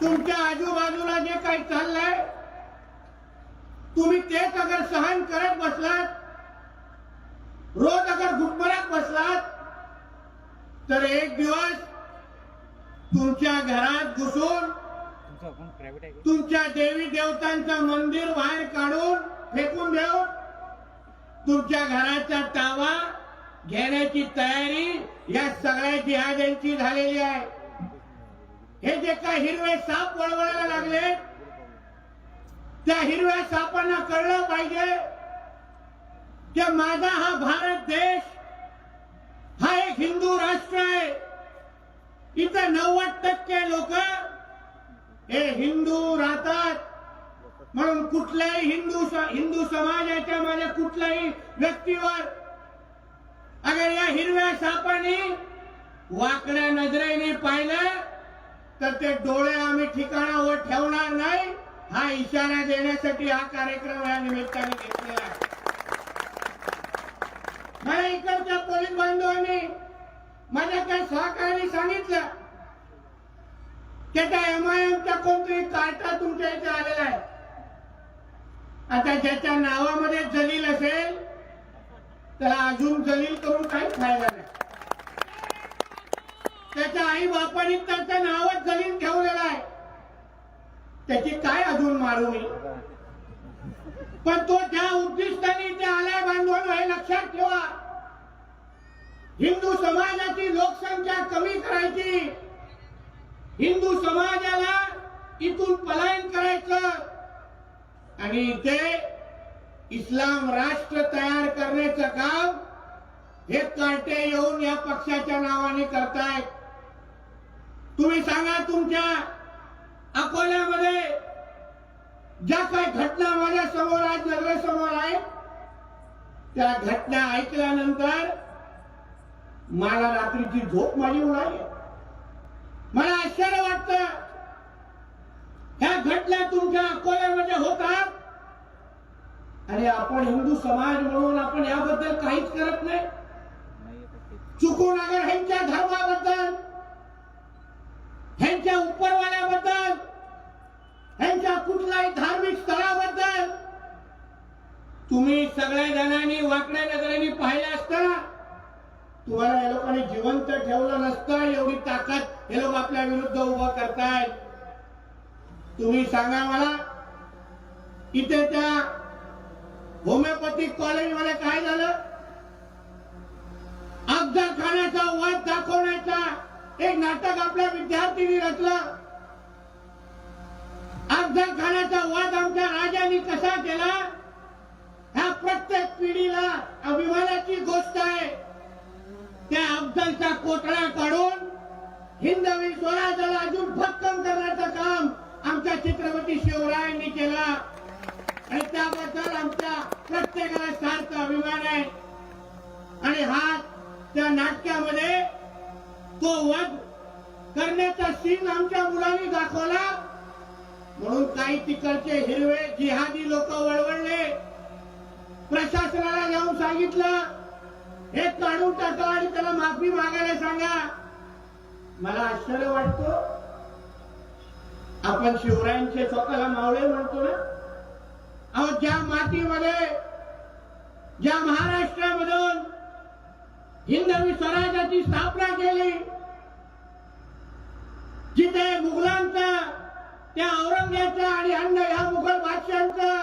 तुमच्या आजूबाजूला जे काही चाललंय तुम्ही तेच अगर सहन करत बसलात रोज अगर घुटमरत बसलात तर एक दिवस तुमच्या घरात घुसून तुमच्या देवी देवतांचं मंदिर बाहेर काढून फेकून देऊन तुमच्या घराचा तावा घेण्याची तयारी या सगळ्या जिहाद्यांची झालेली आहे. हे जे काय हिरवे साप वळवळायला लागले त्या हिरव्या सापांना कळलं पाहिजे की माझा हा भारत देश हा एक हिंदू राष्ट्र आहे. इथं नव्वद टक्के लोक हे हिंदू राहतात. म्हणून कुठल्याही हिंदू हिंदू समाजाच्या माझ्या कुठल्याही व्यक्तीवर अगर या हिरव्या सापाने वाकड्या नजरेने पाहिलं तर ते डोळे आम्ही ठिकाणावर ठेवणार नाही. हा इशारा देण्यासाठी हा कार्यक्रम या निमित्ताने घेतलेला आहे. मला इकडच्या पोलीस बांधवांनी माझ्या त्या सहकार्याने सांगितलं की त्या एमआयएमचा कोणतरी कार्टा तुमच्या इथे आलेला आहे आता ज्याच्या नावामध्ये जलील असेल त्याला अजून जलील करून काहीच फायदा नाही. त्याच्या आई बापाने त्याचं नावच जलील ठेवलेलं आहे. त्याची काय अजून मारू मी पण तो ज्या उद्दिष्टाने इथे आलाय बांधवांनो हे लक्षात ठेवा. हिंदू समाजाची लोकसंख्या कमी करायची. हिंदू समाजाला इथून पलायन करायचं. आणि इथे इस्लाम राष्ट्र तयार करण्याचं काम हे कार्टे येऊन या पक्षाच्या नावाने करतायत. तुम्ही सांगा तुमच्या अकोल्यामध्ये ज्या काही घटना माझ्यासमोर आज नजरेसमोर आहेत त्या घटना ऐकल्यानंतर मला रात्रीची झोप माझी उडाली. मला आश्चर्य वाटतं ह्या घटना तुमच्या अकोल्यामध्ये होतात? आणि आपण हिंदू समाज म्हणून आपण याबद्दल काहीच करत नाही. चुकून अगर ह्यांच्या धर्माबद्दल ह्यांच्या उपरवाल्याबद्दल ह्यांच्या कुठल्याही धार्मिक स्थळाबद्दल तुम्ही सगळ्या जणांनी वाकड्या नजरेने पाहिलं असतं? तुम्हाला या लोकांनी जिवंत ठेवलं नसतं एवढी ताकद हे लोक आपल्या विरुद्ध उभं करतायत. तुम्ही सांगा मला इथे त्या होमिओपॅथिक कॉलेजमध्ये काय झालं? अफजल खानाचा वध दाखवण्याचा एक नाटक आपल्या विद्यार्थ्यांनी रचलं. अफजल खानाचा वाद आमच्या राजांनी कसा केला? ह्या प्रत्येक पिढीला अभिमानाची गोष्ट आहे. त्या अफजलचा कोटळा काढून हिंदवी स्वराजाला अजून भक्कम करण्याचं काम आमच्या छत्रपती शिवरायांनी केला. आणि त्याबद्दल आमच्या प्रत्येकाला सार्थ अभिमान आहे. आणि हा त्या नाटकामध्ये तो वध करण्याचा सीन आमच्या मुलांनी दाखवला. म्हणून काही तिकडचे हिरवे जिहादी लोक वळवळले. प्रशासनाला जाऊन सांगितलं हे काढून टाका आणि त्याला माफी मागायला सांगा. मला आश्चर्य वाटतो. आपण शिवरायांचे स्वतःला मावळे म्हणतो ना? अहो ज्या मातीमध्ये ज्या महाराष्ट्रामधून हिंदवी स्वराज्याची स्थापना केली. जिथे मुघलांचा त्या औरंग्याचा आणि अन्न या मुघल बादशांचा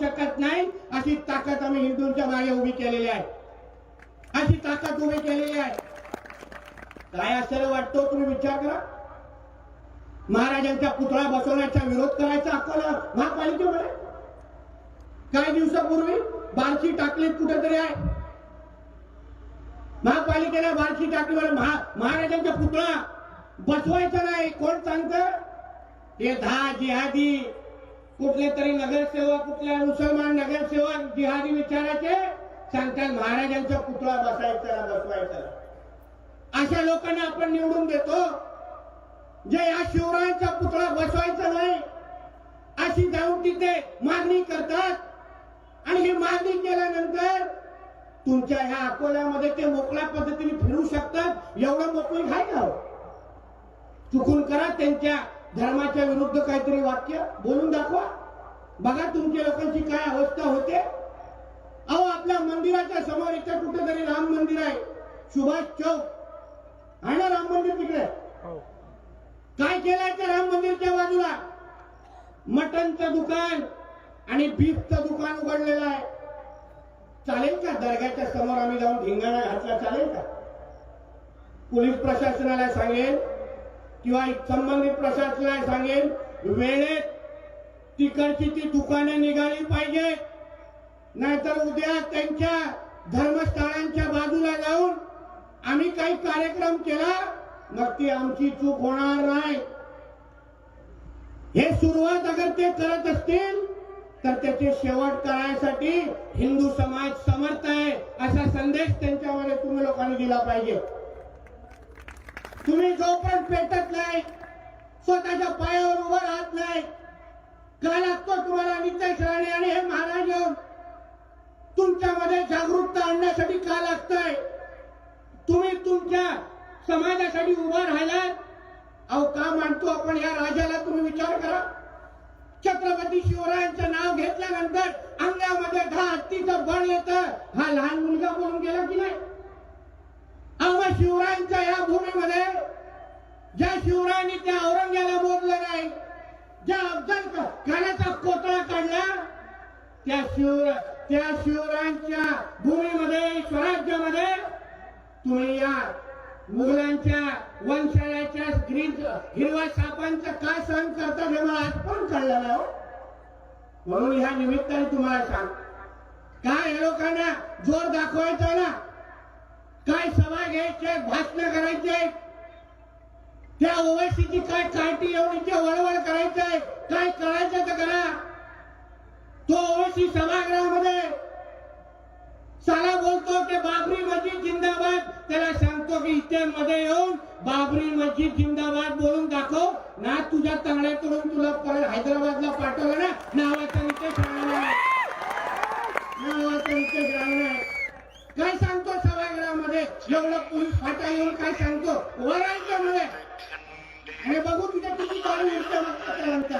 शकत नाही अशी ताकद आम्ही हिंदूंच्या मागे उभी केलेली आहे. अशी ताकद उभी केलेली आहे. काय असेल वाटतो तुम्ही विचार करा. महाराजांचा पुतळा बसवण्याचा विरोध करायचा अकोला महापालिकेमध्ये काही दिवसापूर्वी बारशी टाकलीत कुठेतरी आहे. महापालिकेला बारशी टाकली म्हणजे महा महाराजांचा पुतळा बसवायचा नाही. कोण सांगत? हे दहा जिहादी कुठले तरी नगरसेवक कुठल्या मुसलमान नगरसेवक जिहादी विचाराचे सांगतात महाराजांचा पुतळा बसायचा ना बसवायचा अशा लोकांना आपण निवडून देतो जे या शिवरायांचा पुतळा बसवायचा नाही अशी जाऊन तिथे मागणी करतात. आणि ही मागणी केल्यानंतर तुमच्या ह्या अकोल्यामध्ये ते मोकळ्या पद्धतीने फिरू शकतात. एवढं मोकळी घाय हो? चुकून करा त्यांच्या धर्माच्या विरुद्ध काहीतरी वाक्य बोलून दाखवा. बघा तुमच्या लोकांची काय अवस्था होते. अहो आपल्या मंदिराच्या समोर इथे कुठेतरी राम मंदिर आहे. सुभाष चौक. आहे ना राम मंदिर तिकडे? काय केलंय त्या राम मंदिरच्या बाजूला? मटनचं दुकान आणि बीफचं दुकान उघडलेलं आहे. चालेल का? दर्ग्याच्या समोर आम्ही जाऊन धिंगाणा घातला चालेल का? पोलीस प्रशासनाला सांगेल किंवा संबंधित प्रशासनाला सांगेन वेळेत तिकडची ती दुकानं निघाली पाहिजे. नाहीतर उद्या त्यांच्या धर्मस्थळांच्या बाजूला जाऊन आम्ही काही कार्यक्रम केला मग ती आमची चूक होणार नाही. हे सुरुवात अगर ते करत असतील तर त्याचे शेवट करायसाठी हिंदू समाज समर्थ आहे असा संदेश त्यांच्यामध्ये तुम्ही लोकांनी दिला पाहिजे. तुम्ही जोपर्यंत पेटत नाही स्वतःच्या पायावर उभं राहत नाही का लागतो तुम्हाला नितेश राणे आणि हे महाराज येऊन तुमच्यामध्ये जागरूकता आणण्यासाठी का लागतंय? तुम्ही तुमच्या समाजासाठी उभा राहिलात? अहो का मानतो आपण या राजाला? तुम्ही विचार करा. छत्रपती शिवरायांचं नाव घेतल्यानंतर अंगामध्ये दहा हत्तीचं बळ येतं. हा लहान मुलगा बोलून गेला की नाही? अहो शिवरायांच्या या भूमीमध्ये ज्या शिवरायांनी त्या औरंग्याला मोडलं नाही ज्या अफजल खानाचा कोतळा काढला त्या शिव त्या शिवरायांच्या भूमीमध्ये स्वराज्यामध्ये तुम्ही या मुलांच्या वंशाळ्याच्या हिरवा हिरव्या सापांचं का सहन करतात हे मला आज पण कळलं हो. म्हणून ह्या निमित्ताने तुम्हाला सांग काय हे लोकांना जोर दाखवायचा ना काय सभा घ्यायचे भाषण करायचे त्या ओवैसीची काय काठी एवढीची वळवळ करायचंय? काय करायचं तर करा. तो ओवैसी सभागृहामध्ये साला बोलतो की बाबरी मस्जिद जिंदाबाद. त्याला सांगतो की इथे मध्ये येऊन बाबरी मस्जिद जिंदाबाद बोलून दाखव. ना तुझ्या तंगड्याकडून तुला परत हैदराबादला पाठवलं ना नावाचा नितेश राणे नावाचा नितेश राणे काय सांगतो सभागृहामध्ये? एवढं पोलीस फाटा येऊन काय सांगतो? वरायचं मध्ये आणि बघू तिथे किती चालू उरतं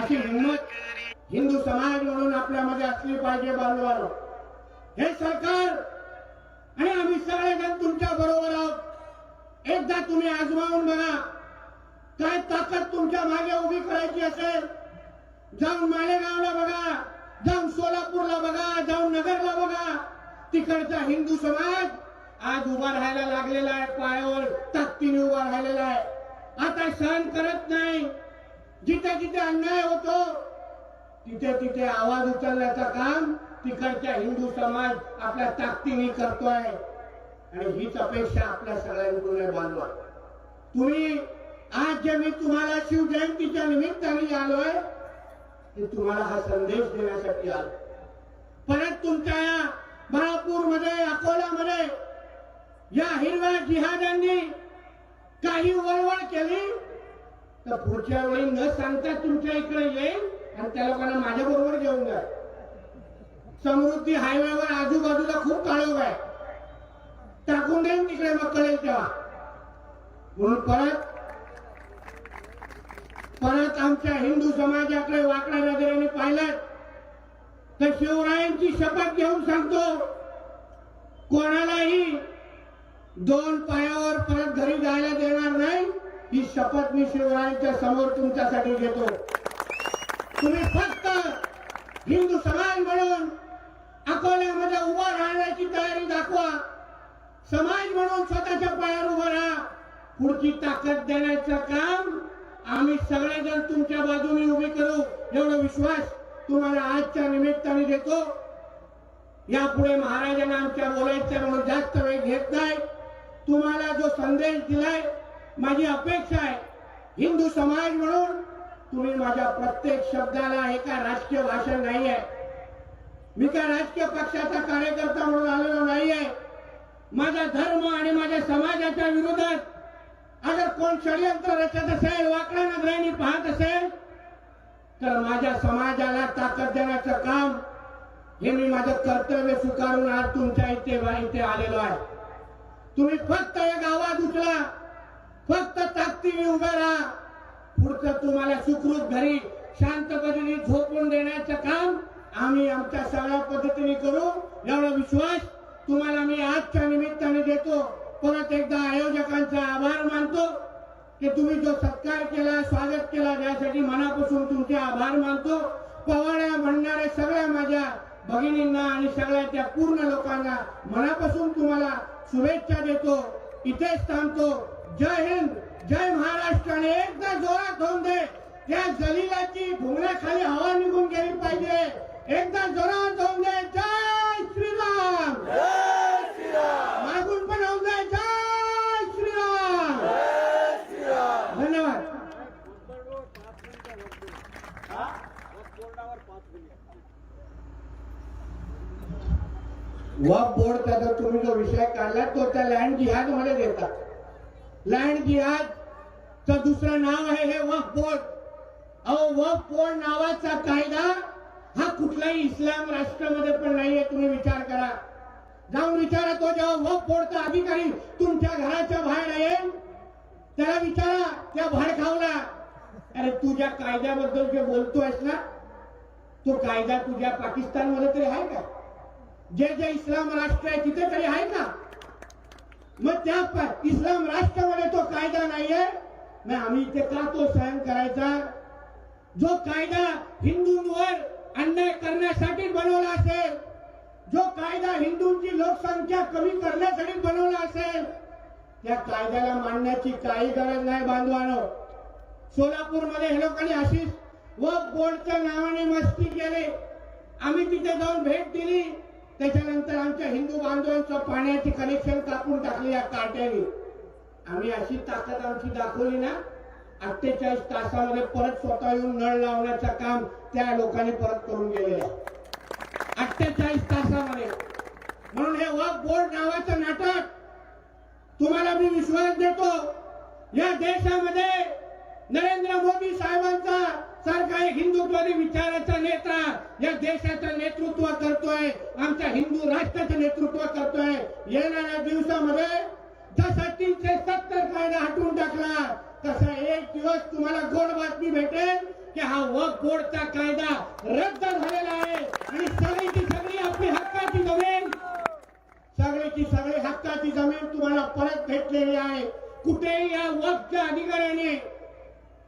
अशी हिंमत हिंदू समाज म्हणून आपल्यामध्ये असली पाहिजे बांधवानो हे सरकार आणि आम्ही सगळेजण तुमच्या बरोबर आहोत. एकदा तुम्ही आजमावून बघा. काय ताकद तुमच्या मागे उभी करायची असेल? जाऊन मालेगावला बघा. जाऊन सोलापूरला बघा जाऊन नगरला बघा तिकडचा हिंदू समाज आज उभा राहायला लागलेला आहे पायावर ताकदीने उभा राहिलेला आहे. आता सहन करत नाही. जिथे जिथे अन्याय होतो तिथे तिथे आवाज उचलण्याचं काम तिकडच्या हिंदू समाज आपल्या ताकदीने करतोय. आणि हीच अपेक्षा आपल्या सगळ्यांकडून आहे बांधवा तुम्ही आज जे मी तुम्हाला शिवजयंतीच्या निमित्ताने आलोय ते तुम्हाला हा संदेश देण्यासाठी आलो. परत तुमच्या या बाळापूरमध्ये अकोल्यामध्ये या हिरव्या जिहाद्यांनी काही वळवळ केली तर पुढच्या वेळी न सांगता तुमच्या इकडे येईल आणि त्या लोकांना माझ्या बरोबर घेऊन जा. समृद्धी हायवेवर आजूबाजूला खूप काळोख आहे. टाकून देईन तिकडे मग कळेल तेव्हा. म्हणून परत परत आमच्या हिंदू समाजाकडे वाकड्या नजरेने पाहिलं तर शिवरायांची शपथ घेऊन सांगतो कोणालाही दोन पायावर परत घरी जायला देणार नाही ही शपथ मी शिवरायांच्या समोर तुमच्यासाठी घेतो. तुम्ही फक्त हिंदू समाज म्हणून अकोल्यामध्ये उभं राहण्याची तयारी दाखवा. समाज म्हणून स्वतःच्या पायावर उभा राहा. पुढची ताकद देण्याचं काम आम्ही सगळेजण तुमच्या बाजूने उभे करू. एवढा विश्वास तुम्हाला आजच्या निमित्ताने देतो. यापुढे महाराजांना आमच्या बोलायच्या म्हणून जास्त वेळ घेत नाही. तुम्हाला जो संदेश दिलाय माझी अपेक्षा आहे हिंदू समाज म्हणून तुम्ही माझ्या प्रत्येक शब्दाला एका राजकीय भाषण नाही आहे मी काय राजकीय पक्षाचा कार्यकर्ता म्हणून आलेलो नाही आहे माझा धर्म आणि माझ्या समाजाच्या विरोधात अगर कोण षडयंत्र रचत असेल वाकड्या नजरेने पाहत असेल तर माझ्या समाजाला ताकद देण्याचं काम हे मी माझं कर्तव्य स्वीकारून आज तुमच्या इथे इथे आलेलो आहे. तुम्ही फक्त एक आवाज उचला. फक्त ताकदीने उभा राहा. पुढचं तुम्हाला सुखरूप घरी शांत पद्धतीने झोपून देण्याचं काम आम्ही आमच्या सगळ्या पद्धतीने करू. एवढा विश्वास तुम्हाला मी आजच्या निमित्ताने देतो. परत एकदा आयोजकांचा आभार मानतो. की तुम्ही जो सत्कार केला स्वागत केला यासाठी मनापासून तुमचे आभार मानतो. पवाड्या म्हणणाऱ्या सगळ्या माझ्या भगिनींना आणि सगळ्या त्या पूर्ण लोकांना मनापासून तुम्हाला शुभेच्छा देतो. इथेच थांबतो. जय हिंद जय महाराष्ट्र आणि एकदा जोरात होऊन दे. त्या जलिलाची भुंगण्याखाली हवा निघून गेली पाहिजे. एकदा जोरात होऊन दे जय श्रीराम मागून पण होऊन दे जय श्रीराम धन्यवाद वक बोर्डचा जर तुम्ही जो विषय काढला तो त्या लँड जिहादमध्ये देतात लँड जिहाद च दुसरं नाव आहे हे वक बोर्ड. अहो वफ बोर्ड नावाचा कायदा हा कुठलाही इस्लाम राष्ट्रामध्ये पण नाहीये तुम्ही विचार करा. जाऊन विचारा तो जेव्हा वक बोर्डचा अधिकारी तुमच्या घराच्या बाहेर येईल त्याला विचारा त्या भाडखावला अरे तुझ्या कायद्याबद्दल जे बोलतोयस ना तो कायदा तुझ्या पाकिस्तानमध्ये तरी आहे का? जे जे इस्लाम राष्ट्र आहे तिथे तरी आहे ना? मग त्या इस्लाम राष्ट्रामध्ये तो कायदा नाहीये. मग आम्ही इथे का तो सहन करायचा? जो कायदा हिंदूंवर अन्याय करण्यासाठी बनवला असेल जो कायदा हिंदूंची लोकसंख्या कमी करण्यासाठी बनवला असेल त्या कायद्याला मांडण्याची काही गरज नाही बांधवानो. सोलापूरमध्ये हे लोकांनी अशीच व बोर्डच्या नावाने मस्ती केली. आम्ही तिथे जाऊन भेट दिली. त्याच्यानंतर आमच्या हिंदू बांधवांचं पाण्याची कनेक्शन कापून टाकली या काट्याने. आम्ही अशी ताकद आमची दाखवली ना अठ्ठेचाळीस तासामध्ये परत स्वतः येऊन नळ लावण्याचं काम त्या लोकांनी परत करून गेलेलं अठ्ठेचाळीस तासामध्ये. म्हणून हे वक बोर्ड नावाचं नाटक तुम्हाला मी विश्वास देतो. या देशामध्ये नरेंद्र मोदी साहेबांचा सारखा एक हिंदुत्वादी विचाराचा नेता या देशाचं नेतृत्व करतोय. आमच्या हिंदू राष्ट्राचं नेतृत्व करतोय. येणाऱ्या दिवसामध्ये जसा तीनशे सत्तर कायदा हटवून टाकला तसा एक दिवस तुम्हाला गोड बातमी भेटेल की हा वक बोर्डचा कायदा रद्द झालेला आहे. आणि सगळीची सगळी आपली हक्काची जमीन सगळीची सगळी हक्काची जमीन तुम्हाला परत भेटलेली आहे. कुठेही या वक्तच्या अधिकाऱ्याने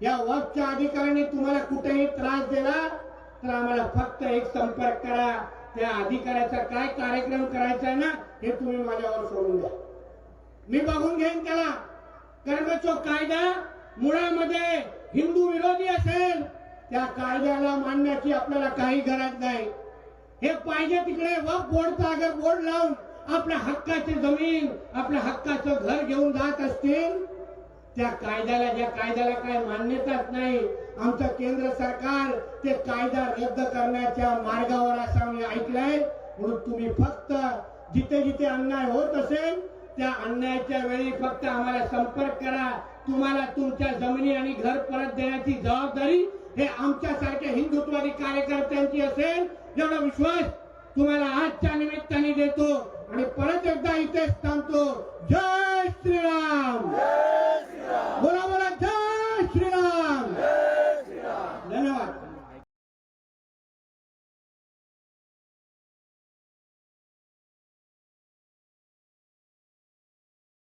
या वक्तच्या अधिकाऱ्याने तुम्हाला कुठेही त्रास दिला तर आम्हाला फक्त एक संपर्क करा. त्या अधिकाऱ्याचा काय कार्यक्रम करायचा आहे ना हे तुम्ही माझ्यावर सोडून द्या. मी बघून घेईन त्याला. कारण तो कायदा मुळामध्ये हिंदू विरोधी असेल त्या कायद्याला मानण्याची आपल्याला काही गरज नाही. हे पाहिजे तिकडे वक बोर्डचा अगर बोर्ड लावून आपल्या हक्काची जमीन आपल्या हक्काचं घर घेऊन जात असतील त्या कायद्याला ज्या कायद्याला काय मान्यताच नाही. आमचं केंद्र सरकार ते कायदा रद्द करण्याच्या मार्गावर असं आम्ही ऐकलंय. म्हणून तुम्ही फक्त जिथे जिथे अन्याय होत असेल त्या अन्यायाच्या वेळी फक्त आम्हाला संपर्क करा. तुम्हाला तुमच्या जमिनी आणि घर परत देण्याची जबाबदारी हे आमच्यासारख्या हिंदुत्वादी कार्यकर्त्यांची असेल. एवढा विश्वास तुम्हाला आजच्या निमित्ताने देतो. आणि परत एकदा इथे सांगतो जय श्रीराम. बोला बोला.